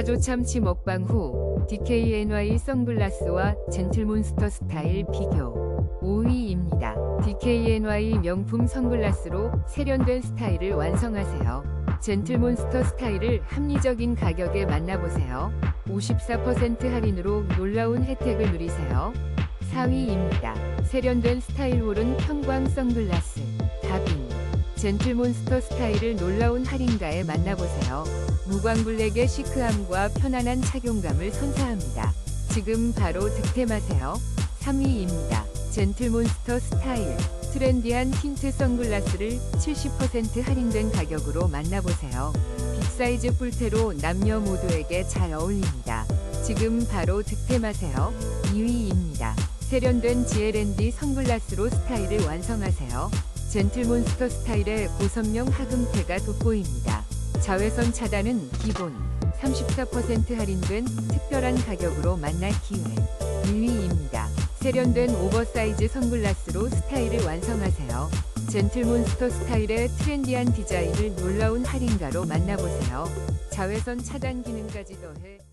사조 참치 먹방 후 DKNY 선글라스와 젠틀몬스터 스타일 비교 5위입니다. DKNY 명품 선글라스로 세련된 스타일을 완성하세요. 젠틀몬스터 스타일을 합리적인 가격에 만나보세요. 54% 할인으로 놀라운 혜택을 누리세요. 4위입니다. 세련된 스타일홀은 평광 선글라스 다빈 젠틀몬스터 스타일을 놀라운 할인가에 만나보세요. 무광블랙의 시크함과 편안한 착용감을 선사합니다. 지금 바로 득템하세요. 3위입니다. 젠틀몬스터 스타일 트렌디한 틴트 선글라스를 70% 할인된 가격으로 만나보세요. 빅사이즈 뿔테로 남녀 모두에게 잘 어울립니다. 지금 바로 득템하세요. 2위입니다. 세련된 GLND 선글라스로 스타일을 완성하세요. 젠틀몬스터 스타일의 고선명 하금테가 돋보입니다. 자외선 차단은 기본 34% 할인된 특별한 가격으로 만날 기회 1위입니다. 세련된 오버사이즈 선글라스로 스타일을 완성하세요. 젠틀몬스터 스타일의 트렌디한 디자인을 놀라운 할인가로 만나보세요. 자외선 차단 기능까지 더해